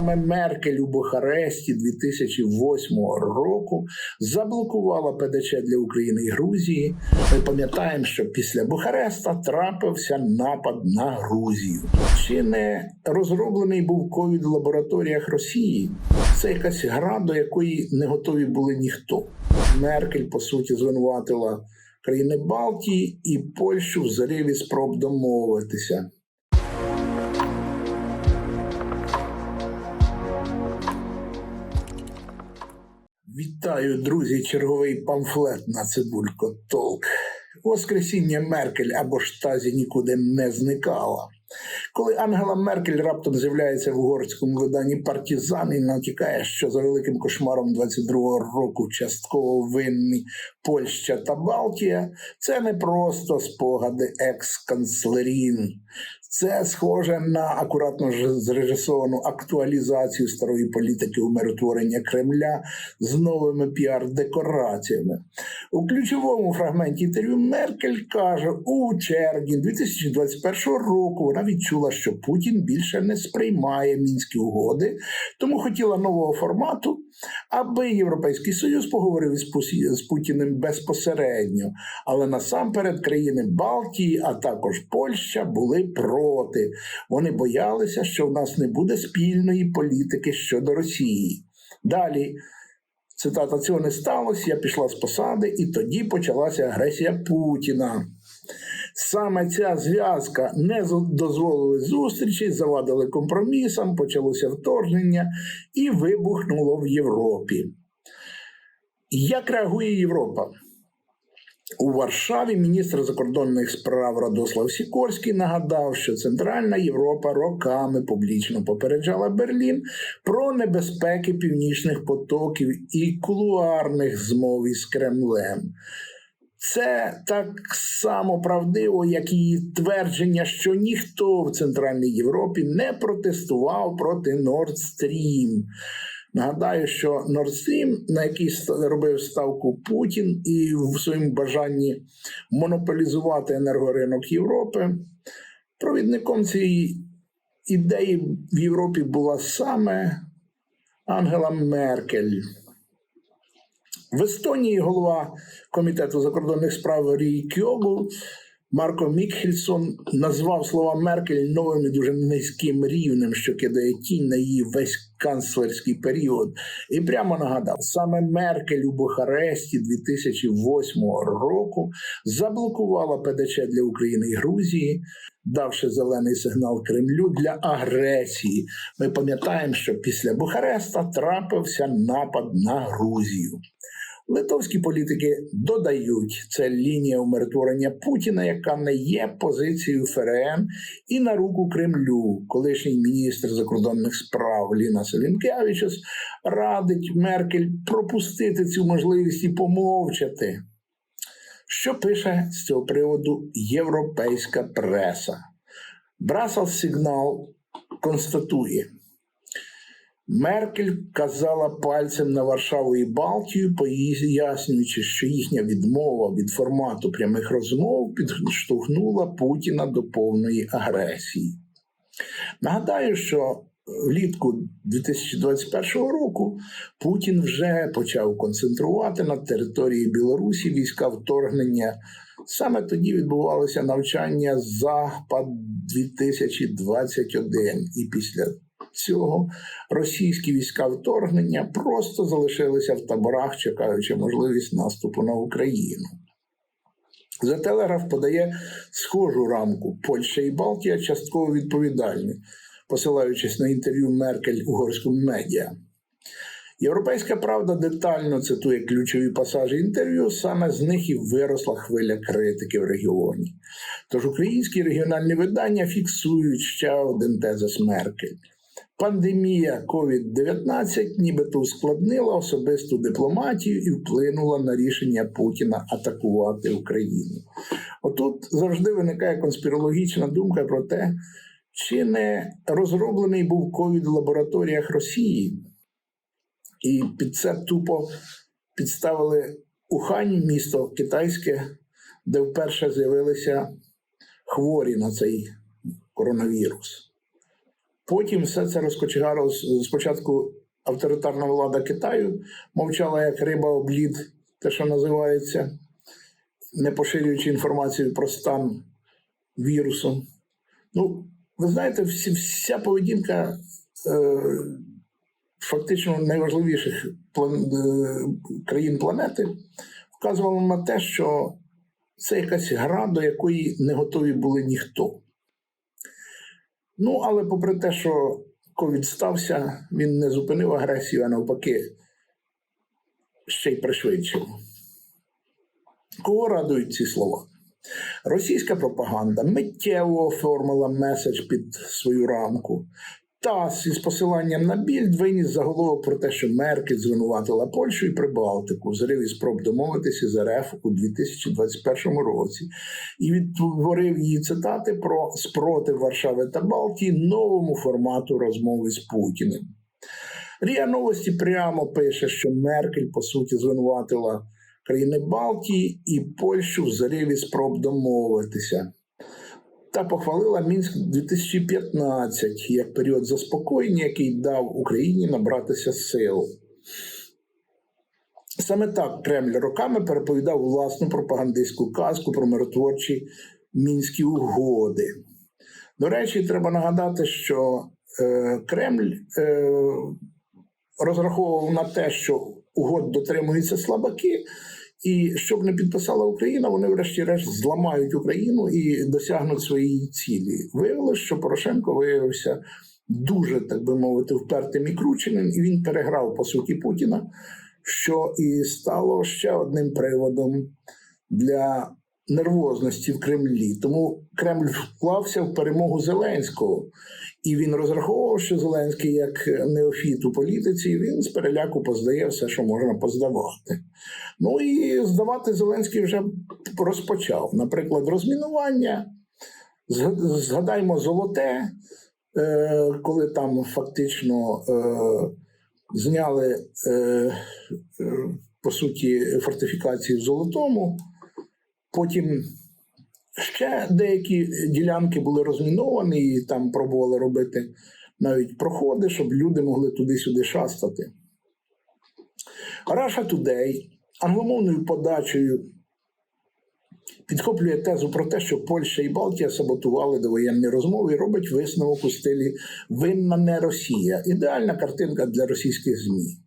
Саме Меркель у Бухаресті 2008 року заблокувала ПДЧ для України і Грузії. Ми пам'ятаємо, що після Бухареста трапився напад на Грузію. Чи не розроблений був ковід в лабораторіях Росії? Це якась гра, до якої не готові були ніхто. Меркель, по суті, звинуватила країни Балтії і Польщу в зариві спроб домовитися. Вітаю, друзі! Черговий памфлет на цибулько Толк. Воскресіння Меркель або ж тазі нікуди не зникала. Коли Ангела Меркель раптом з'являється в угорському виданні партізан і натякає, що за великим кошмаром 22-го року частково винні Польща та Балтія, це не просто спогади екс-канцлерін. Це схоже на акуратно зрежисовану актуалізацію старої політики умиротворення Кремля з новими піар-декораціями. У ключовому фрагменті інтерв'ю Меркель каже, у червні 2021 року вона відчула, що Путін більше не сприймає мінські угоди, тому хотіла нового формату, аби Європейський Союз поговорив з з Путіним безпосередньо. Але насамперед країни Балтії, а також Польща були проти. Вони боялися, що в нас не буде спільної політики щодо Росії. Далі. Цитата цього не сталося, я пішла з посади, і тоді почалася агресія Путіна. Саме ця зв'язка не дозволили зустрічі, завадили компромісам, почалося вторгнення і вибухнуло в Європі. Як реагує Європа? У Варшаві міністр закордонних справ Радослав Сікорський нагадав, що Центральна Європа роками публічно попереджала Берлін про небезпеки північних потоків і кулуарних змов із Кремлем. Це так само правдиво, як і твердження, що ніхто в Центральній Європі не протестував проти Nord Stream. Нагадаю, що Nord Stream, на який робив ставку Путін, і в своєму бажанні монополізувати енергоринок Європи, провідником цієї ідеї в Європі була саме Ангела Меркель. В Естонії голова комітету закордонних справ Рій Кьогу Марко Мікхельсон назвав слова Меркель новим і дуже низьким рівнем, що кидає тінь на її весь канцлерський період, і прямо нагадав, саме Меркель у Бухаресті 2008 року заблокувала ПДЧ для України і Грузії, давши зелений сигнал Кремлю для агресії. Ми пам'ятаємо, що після Бухареста трапився напад на Грузію. Литовські політики додають, це лінія умиротворення Путіна, яка не є позицією ФРН і на руку Кремлю. Колишній міністр закордонних справ Ліна Селінкевичус радить Меркель пропустити цю можливість і помовчати. Що пише з цього приводу європейська преса? Брасел Сигнал констатує. Меркель казала пальцем на Варшаву і Балтію, пояснюючи, що їхня відмова від формату прямих розмов підштовхнула Путіна до повної агресії. Нагадаю, що влітку 2021 року Путін вже почав концентрувати на території Білорусі війська вторгнення. Саме тоді відбувалося навчання Запад 2021 і після цього російські війська вторгнення просто залишилися в таборах, чекаючи можливість наступу на Україну. За телеграф подає схожу рамку Польща і Балтія частково відповідальні, посилаючись на інтерв'ю Меркель угорському медіа. Європейська правда детально цитує ключові пасажі інтерв'ю, саме з них і виросла хвиля критики в регіоні. Тож українські регіональні видання фіксують ще один тезис Меркель. Пандемія COVID-19 нібито ускладнила особисту дипломатію і вплинула на рішення Путіна атакувати Україну. Отут завжди виникає конспірологічна думка про те, чи не розроблений був ковід в лабораторіях Росії, і під це тупо підставили Ухань, місто китайське, де вперше з'явилися хворі на цей коронавірус. Потім все це розкочегарило спочатку авторитарна влада Китаю мовчала як риба об лід, те, що називається, не поширюючи інформацію про стан вірусу. Ну, ви знаєте, вся поведінка е, фактично найважливіших план, е, країн планети вказувала на те, що це якась гра, до якої не готові були ніхто. Ну, але попри те, що ковід стався, він не зупинив агресію, а навпаки, ще й пришвидшив. Кого радують ці слова? Російська пропаганда миттєво оформила меседж під свою рамку. ТАСС із посиланням на більд виніс заголовок про те, що Меркель звинуватила Польщу і Прибалтику в зриві спроб домовитися з РФ у 2021 році і відтворив її цитати про спротив Варшави та Балтії новому формату розмови з Путіним. Рія Новості прямо пише, що Меркель по суті звинуватила країни Балтії і Польщу в зариві спроб домовитися. Та похвалила Мінськ 2015 як період заспокоєння, який дав Україні набратися сил. Саме так Кремль роками переповідав власну пропагандистську казку про миротворчі мінські угоди. До речі, треба нагадати, що е, Кремль е, розраховував на те, що угод дотримуються слабаки, і щоб не підписала Україна, вони, врешті-решт, зламають Україну і досягнуть своєї цілі. Виявилося, що Порошенко виявився дуже, так би мовити, впертим і крученим, і він переграв по суті Путіна, що і стало ще одним приводом для нервозності в Кремлі. Тому Кремль вклався в перемогу Зеленського. І він розраховував, що Зеленський, як неофіт у політиці, він з переляку поздає все, що можна поздавати. Ну і здавати Зеленський вже розпочав. Наприклад, розмінування. Згадаймо золоте, е, коли там фактично е, зняли е, по суті фортифікації в Золотому. Потім ще деякі ділянки були розміновані, і там пробували робити навіть проходи, щоб люди могли туди-сюди шастати. Russia Today англомовною подачею підхоплює тезу про те, що Польща і Балтія саботували довоєнні розмови і робить висновок у стилі Винна не Росія. Ідеальна картинка для російських ЗМІ.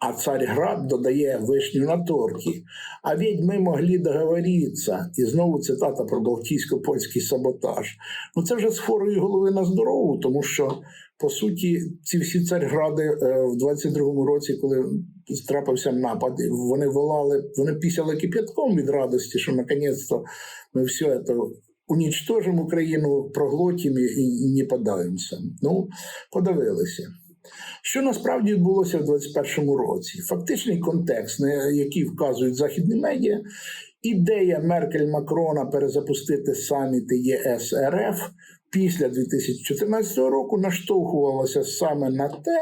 А царь Град додає вишню на торті. А ведь ми могли договоритися. І знову цитата про балтійсько-польський саботаж. Ну це вже з хворої голови на здорову, тому що по суті ці всі царьгради е, в 22-му році, коли трапився напад, вони волали, вони пісяли кип'ятком від радості, що наконець-то ми все це унічтожимо Україну, проглотимо і не подаємося. Ну, подивилися. Що насправді відбулося в 2021 році? Фактичний контекст, на який вказують західні медіа, ідея Меркель Макрона перезапустити саміти ЄС РФ після 2014 року наштовхувалася саме на те,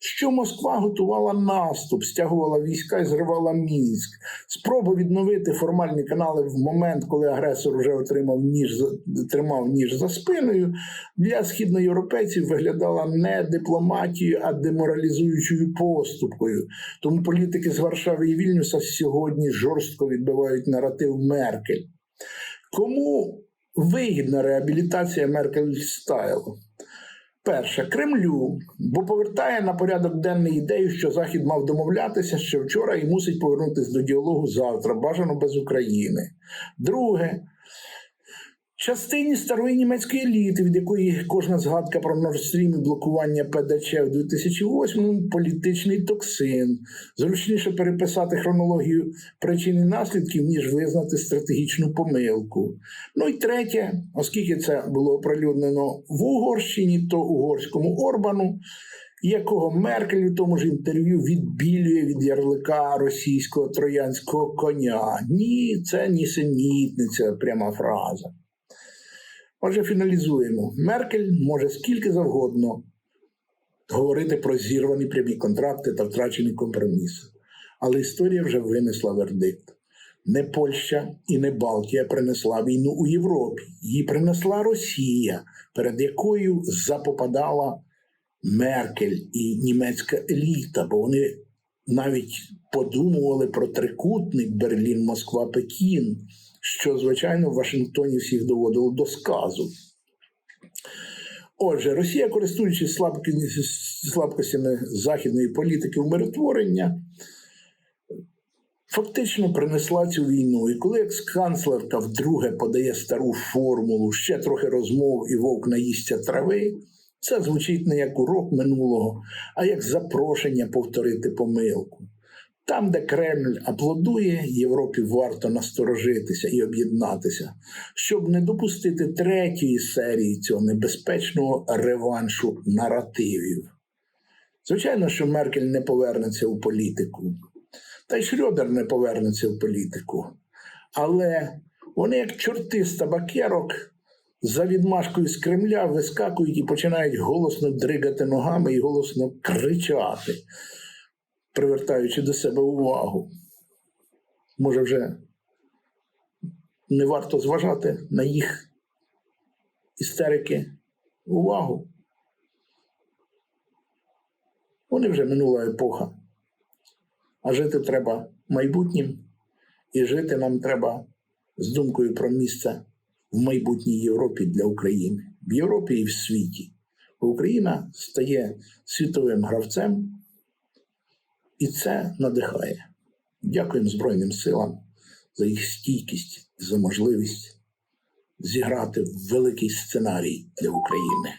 що Москва готувала наступ, стягувала війська і зривала Мінськ. Спроба відновити формальні канали в момент, коли агресор вже отримав ніж тримав ніж за спиною, для східноєвропейців виглядала не дипломатією, а деморалізуючою поступкою. Тому політики з Варшави і Вільнюса сьогодні жорстко відбивають наратив Меркель. Кому вигідна реабілітація Меркель стайлу? Перше, Кремлю, бо повертає на порядок денний ідею, що Захід мав домовлятися ще вчора і мусить повернутися до діалогу завтра, бажано без України. Друге, частині старої німецької еліти, від якої кожна згадка про Stream і блокування ПДЧ в 2008-му політичний токсин. Зручніше переписати хронологію причин і наслідків, ніж визнати стратегічну помилку. Ну і третє, оскільки це було оприлюднено в Угорщині, то угорському Орбану. Якого Меркель у тому ж інтерв'ю відбілює від ярлика російського троянського коня? Ні, це нісенітниця, пряма фраза. Отже, фіналізуємо. Меркель може скільки завгодно говорити про зірвані прямі контракти та втрачені компроміси. Але історія вже винесла вердикт. Не Польща і не Балтія принесла війну у Європі. Її принесла Росія, перед якою запопадала Меркель і німецька еліта, бо вони навіть подумували про трикутник Берлін, Москва, Пекін, що, звичайно, в Вашингтоні всіх доводило до сказу. Отже, Росія, користуючись слабкостями західної політики умиротворення, фактично принесла цю війну. І коли екс-канцлерка вдруге подає стару формулу, ще трохи розмов і вовк наїсться трави, це звучить не як урок минулого, а як запрошення повторити помилку. Там, де Кремль аплодує, Європі варто насторожитися і об'єднатися, щоб не допустити третьої серії цього небезпечного реваншу наративів. Звичайно, що Меркель не повернеться у політику, та й Шрёдер не повернеться в політику. Але вони, як чорти з табакерок, за відмашкою з Кремля вискакують і починають голосно дригати ногами і голосно кричати, привертаючи до себе увагу. Може, вже не варто зважати на їх істерики увагу. Вони вже минула епоха. А жити треба майбутнім, і жити нам треба з думкою про місце в майбутній Європі для України, в Європі і в світі. Україна стає світовим гравцем, і це надихає. Дякуємо Збройним силам за їх стійкість, за можливість зіграти великий сценарій для України.